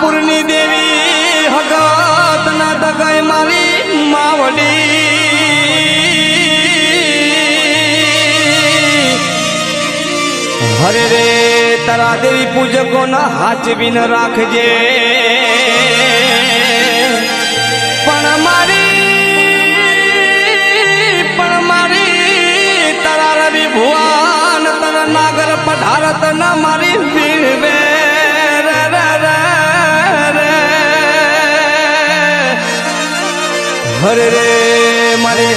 પૂરની દેવી હગત ના દગાઈ મારી માવડી અરે રે, તારા દેવી પૂજકોના હાચવીન રાખજે. પણ મારી પણ મારી, તારા રવિ ભુવાન તારા નાગર પધારત ના મારી વીરવે હરે રે, મારે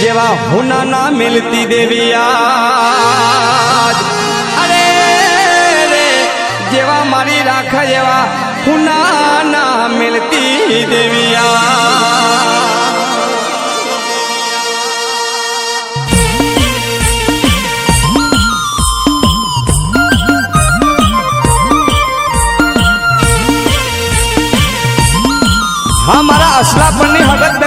જેવા હુના ના મિલતી દેવી આ લાખ જેવા હુના ના મિલતી દેવિયા. હા મારા અસલાપણની હડત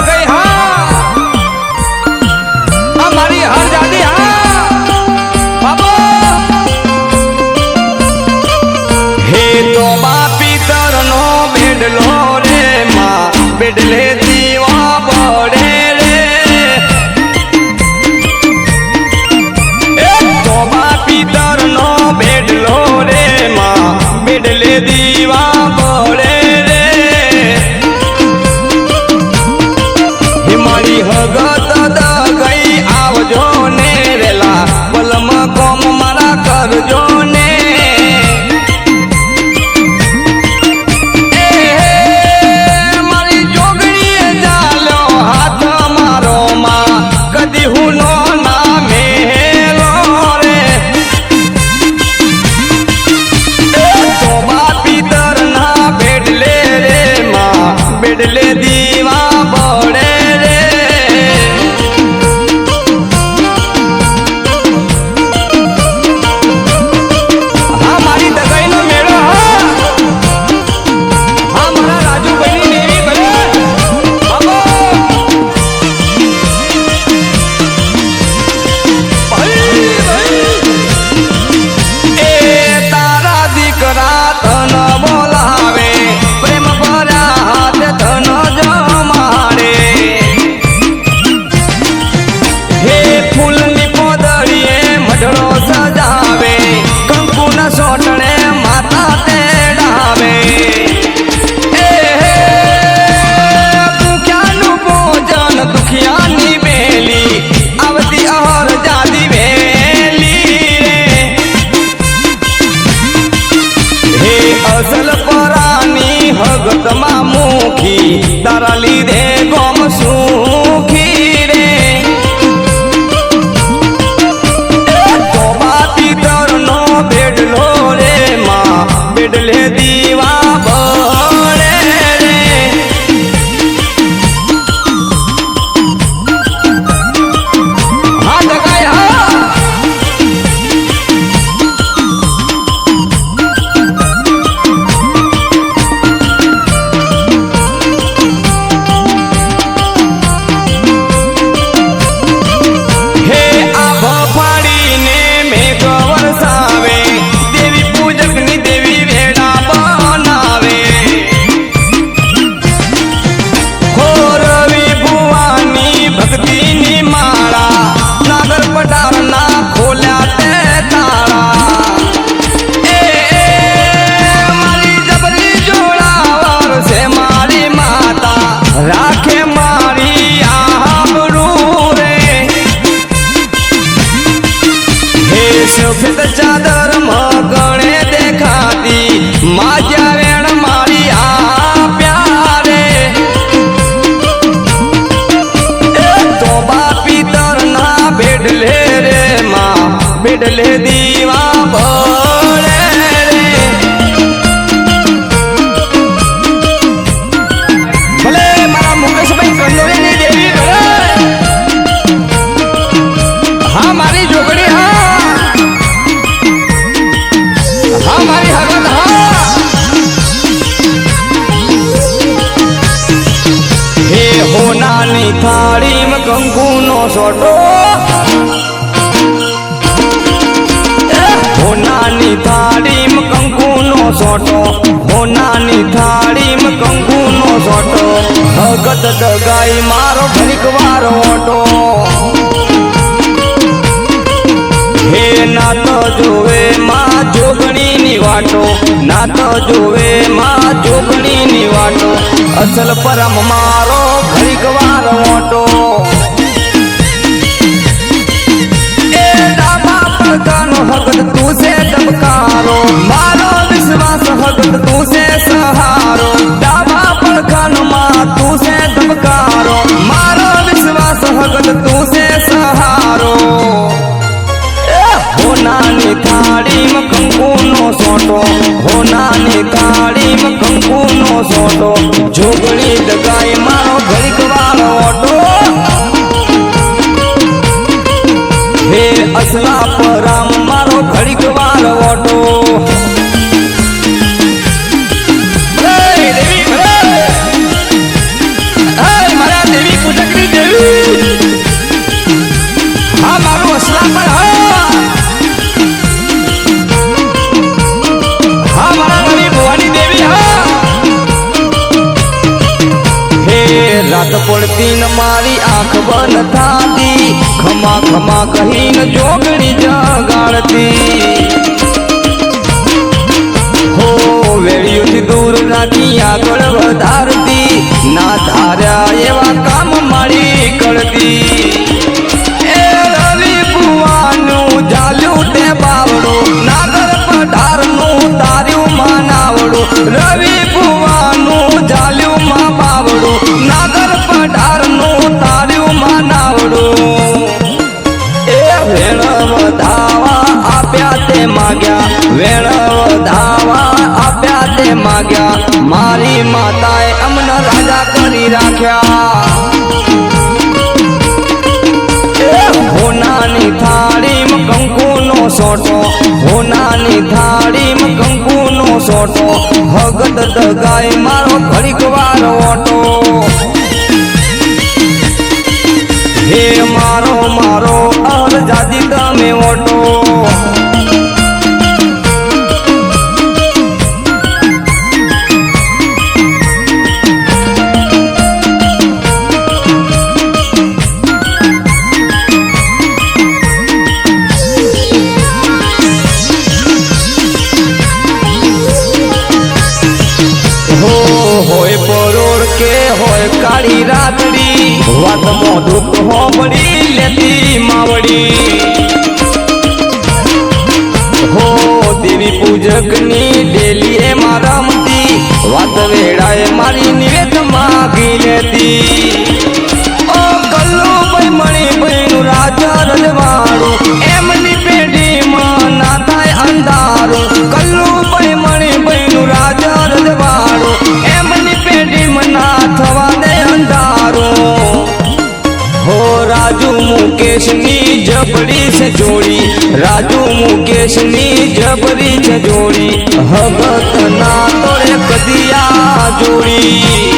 Ali de बदल दी દગાઈ મારો ઘડીક વાર ઓટો. હે નાત જોવે માં જોગણીની વાટો. નાત જોવે માં જોગણીની વાટો. અસલ પરમ મારો ઘડીક વાર ઓટો. હગત તું છે દબકારો મારો કંકુનો સોટો જોગણી દગાય મારો ઘડીક વાળો રાત પડતી મારી આંખ બંધ થાતી. ખમા ખમા કહીને જોગણી જગાડતી. હો વેળીઓથી દૂર નાની આગળ વધારતી. ના ધાર્યા એવા કામ મારી કરતી. રાખ્યા. હોનાની થાળીમાં કંકુનો સોટો હોનાની થાળીમાં કંકુનો સોટો ભગત દગાય મારો ઘડીક વાર ઓટો. હે મારો મારો કાળી રાતડી વાત મોઢું હોબડી લેતી માવડી. હો, દેવી પૂજકની ડેલી એ મારા મતી, વાત વેળાએ મારી નિવેદ માગી લેતી. ઓ કલ્લુ ભાઈ મણી ભાઈનું રાજા રજવાડું, એમની પેઢીમાં ના થાય અંધારું. કલ્લુ ભાઈ મણી ભાઈનું રાજા રજવાડું, એમની પેઢીમાં ના મુકેશની જબડી છે જોડી. રાજુ મુકેશની જબડી છે જોડી. હગત ના તોડે કદિયા જોડી.